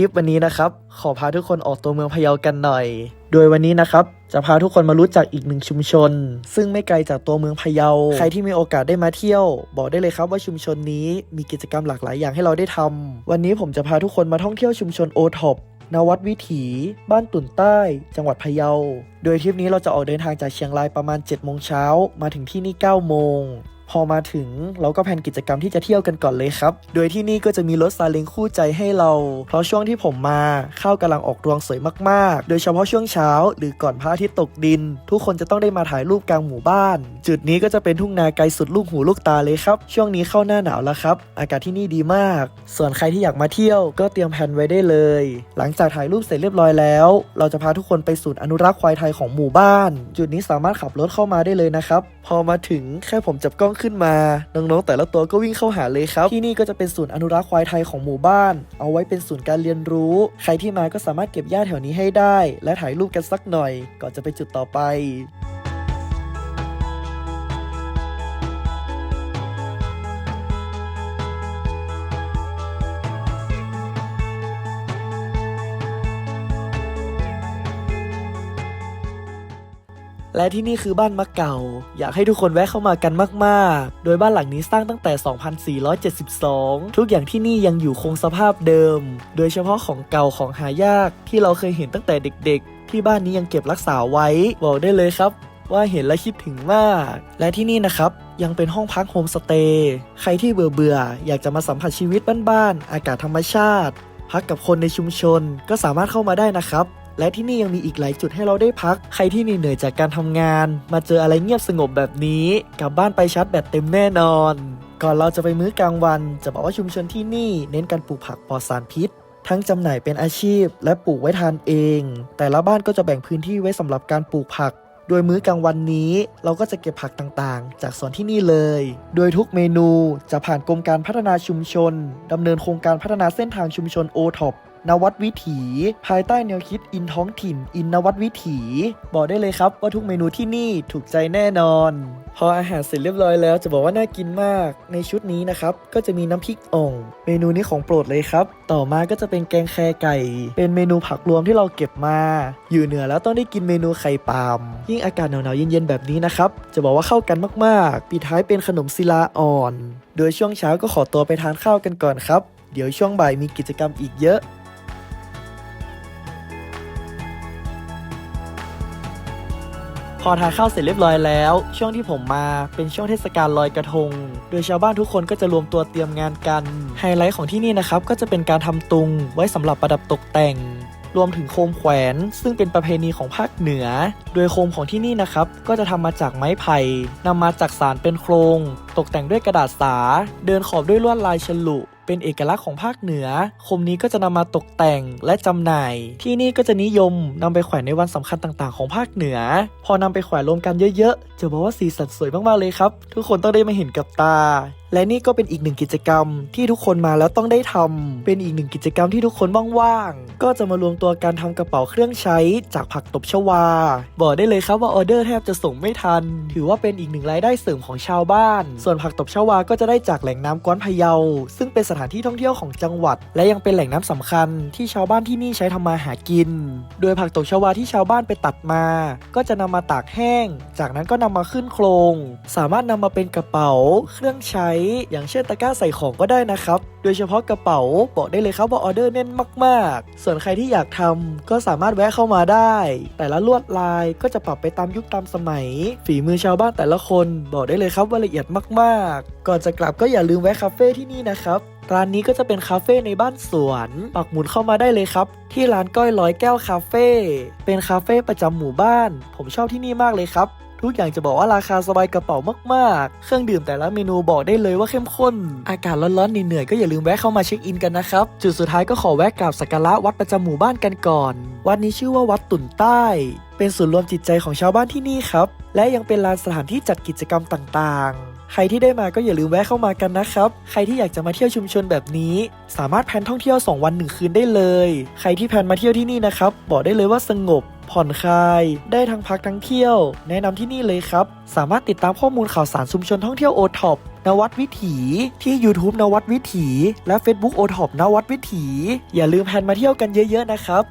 ลิปวันนี้นะครับ ขอพาทุกคนออกตัวเมืองพะเยากันหน่อย โดยวันนี้นะครับ จะพาทุกคนมารู้จักอีกหนึ่งชุมชน ซึ่งไม่ไกลจากตัวเมืองพะเยา ใครที่มีโอกาสได้มาเที่ยว บอกได้เลยครับว่าชุมชนนี้มีกิจกรรมหลากหลายอย่างให้เราได้ทำวันนี้ผมจะพาทุกคนมาท่องเที่ยวชุมชนโอท็อปนวัดวิถี บ้านตุ่นใต้ จังหวัดพะเยา โดยทริปนี้เราจะออกเดินทางจากเชียงรายประมาณ7โมงเช้ามาถึงที่นี่9โมง พอมาถึงเราก็แผนกิจกรรมที่จะเที่ยวกันก่อนเลยครับ โดยที่นี่ก็จะมีรถซาเล้งคู่ใจให้เรา เพราะช่วงที่ผมมาข้าวกำลังออกรวงสวยมากๆ โดยเฉพาะช่วงเช้า หรือก่อนพระอาทิตย์ตกดิน ทุกคนจะต้องได้มาถ่ายรูปกลางหมู่บ้าน จุดนี้ก็จะเป็นทุ่งนาไกลสุดลูกหูลูกตาเลยครับ ช่วงนี้เข้าหน้าหนาวแล้วครับ อากาศที่นี่ดีมาก ส่วนใครที่อยากมาเที่ยวก็เตรียมแผนไว้ได้เลย หลังจากถ่ายรูปเสร็จเรียบร้อยแล้ว เราจะพาทุกคนไปศูนย์อนุรักษ์ควายไทยของหมู่บ้าน จุดนี้สามารถขับรถเข้ามาได้เลยนะครับ พอมาถึงแค่ผมจับกล้องขึ้นมา น้องๆแต่ละตัวก็วิ่งเข้าหาเลยครับ ที่นี่ก็จะเป็นศูนย์อนุรักษ์ควายไทยของหมู่บ้าน เอาไว้เป็นศูนย์การเรียนรู้ ใครที่มาก็สามารถเก็บหญ้าแถวนี้ให้ได้ และถ่ายรูปกันสักหน่อย ก่อนจะไปจุดต่อไป และที่นี่คือบ้านมะเก่า อยากให้ทุกคนแวะเข้ามากันมากๆ โดยบ้านหลังนี้สร้างตั้งแต่ 2472 ทุกอย่างที่นี่ยังอยู่คงสภาพเดิม โดยเฉพาะของเก่าของหายากที่เราเคยเห็นตั้งแต่เด็ก ๆ ที่บ้านนี้ยังเก็บรักษาไว้ บอกได้เลยครับ ว่าเห็นและคิดถึงมาก และที่นี่นะครับยังเป็นห้องพักโฮมสเตย์ ใครที่เบื่อเบื่อๆอยากจะมาสัมผัสชีวิตบ้านๆ อากาศธรรมชาติ พักกับคนในชุมชนก็สามารถเข้ามาได้นะครับ และที่นี่ยังมีอีกหลายจุดให้เราได้พัก ใครที่เหนื่อยจากการทำงาน มาเจออะไรเงียบสงบแบบนี้ กลับบ้านไปชาร์จแบตเต็มแน่นอน ก่อนเราจะไปมื้อกลางวัน จะบอกว่าชุมชนที่นี่เน้นการปลูกผักปลอดสารพิษ ทั้งจำหน่ายเป็นอาชีพ และปลูกไว้ทานเอง แต่ละบ้านก็จะแบ่งพื้นที่ไว้สำหรับการปลูกผักโดยมื้อกลางวันนี้เราก็จะเก็บผักต่างๆ จากสวนที่นี่เลย โดยทุกเมนูจะผ่านกรมการพัฒนาชุมชนดำเนินโครงการพัฒนาเส้นทางชุมชนโอท็อป นวัดวิถี ภายใต้แนวคิดอินท้องถิ่น อินนวัดวิถี บอกได้เลยครับว่าทุกเมนูที่นี่ถูกใจแน่นอน พออาหารเสร็จเรียบร้อยแล้วจะบอกว่าน่ากินมาก ในชุดนี้นะครับ ก็จะมีน้ำพริกอ่องเมนูนี้ของโปรดเลยครับ ต่อมาก็จะเป็นแกงแครไก่ เป็นเมนูผักรวมที่เราเก็บมา อยู่เหนือแล้วต้องได้กินเมนูไข่ปาล์มยิ่งอากาศหนาวๆเย็นๆแบบนี้นะครับจะบอกว่าเข้ากันมากๆปิดท้ายเป็นขนมศิลาอ่อน โดยช่วงเช้าก็ขอตัวไปทานข้าวกันก่อนครับ เดี๋ยวช่วงบ่ายมีกิจกรรมอีกเยอะ พอทานข้าวเสร็จเรียบร้อยแล้ว ช่วงที่ผมมาเป็นช่วงเทศกาลลอยกระทง โดยชาวบ้านทุกคนก็จะรวมตัวเตรียมงานกันไฮไลท์ของที่นี่นะครับก็จะเป็นการทำตุงไว้สำหรับประดับตกแต่ง รวมถึงโคมแขวน ซึ่งเป็นประเพณีของภาคเหนือ โดยโคมของที่นี่นะครับก็จะทำมาจากไม้ไผ่นำมาจากสารเป็นโครง ตกแต่งด้วยกระดาษสา เดินขอบด้วยลวดลายฉลุ เป็นเอกลักษณ์ของภาคเหนือ คมนี้ก็จะนำมาตกแต่งและจำหน่าย ที่นี่ก็จะนิยมนำไปแขวนในวันสำคัญต่างๆ ของภาคเหนือ พอนำไปแขวนรวมกันเยอะๆ จะบอกว่าสีสันสวยมากๆเลยครับ ทุกคนต้องได้มาเห็นกับตา และนี่ก็เป็นอีกหนึ่งกิจกรรมที่ทุกคนมาแล้วต้องได้ทำเป็นอีกหนึ่งกิจกรรมที่ทุกคนว่างๆ ก็จะมารวมตัวการทำกระเป๋าเครื่องใช้จากผักตบชวา บอกได้เลยครับว่าออเดอร์แทบจะส่งไม่ทัน ถือว่าเป็นอีกหนึ่งรายได้เสริมของชาวบ้าน ส่วนผักตบชวาก็จะได้จากแหล่งน้ำก้อนพะเยา ซึ่งเป็นสถานที่ท่องเที่ยวของจังหวัด และยังเป็นแหล่งน้ำสำคัญที่ชาวบ้านที่นี่ใช้ทำมาหากิน โดยผักตบชวาที่ชาวบ้านไปตัดมา ก็จะนำมาตากแห้ง จากนั้นก็นำมาขึ้นโครง สามารถนำมาเป็นกระเป๋าเครื่องใช้อย่างเช่นตะกร้าใส่ของก็ได้นะครับ โดยเฉพาะกระเป๋าบอกได้เลยครับว่าออเดอร์แน่นมากๆ ส่วนใครที่อยากทำก็สามารถแวะเข้ามาได้ แต่ละลวดลายก็จะปรับไปตามยุคตามสมัย ฝีมือชาวบ้านแต่ละคนบอกได้เลยครับว่าละเอียดมากๆ ก่อนจะกลับก็อย่าลืมแวะคาเฟ่ที่นี่นะครับร้านนี้ก็จะเป็นคาเฟ่ในบ้านสวน ปักหมุดเข้ามาได้เลยครับ ที่ร้านก้อยร้อยแก้วคาเฟ่ เป็นคาเฟ่ประจำหมู่บ้าน ผมชอบที่นี่มากเลยครับ ทุกอย่างจะบอกว่าราคาสบายกระเป๋ามากๆ เครื่องดื่มแต่ละเมนูบอกได้เลยว่าเข้มข้น อากาศร้อนๆเหนื่อยๆก็อย่าลืมแวะเข้ามาเช็คอินกันนะครับ จุดสุดท้ายก็ขอแวะกราบสักการะวัดประจำหมู่บ้านกันก่อน วัดนี้ชื่อว่าวัดตุ่นใต้ เป็นศูนย์รวมจิตใจของชาวบ้านที่นี่ครับ และยังเป็นลานสถานที่จัดกิจกรรมต่างๆใครที่ได้มาก็อย่าลืมแวะเข้ามากันนะครับ ใครที่อยากจะมาเที่ยวชุมชนแบบนี้ สามารถแพนท่องเที่ยว 2 วัน 1 คืนได้เลย ใครที่แพนมาเที่ยวที่นี่นะครับ บอกได้เลยว่าสงบ ผ่อนคลาย ได้ทั้งพักทั้งเที่ยว แนะนำที่นี่เลยครับ สามารถติดตามข้อมูลข่าวสารชุมชนท่องเที่ยวโอท็อปนวัดวิถีที่ YouTube นวัดวิถี และ Facebook ท็อปนวัดวิถี อย่าลืมแพนมาเที่ยวกันเยอะ ๆ นะครับ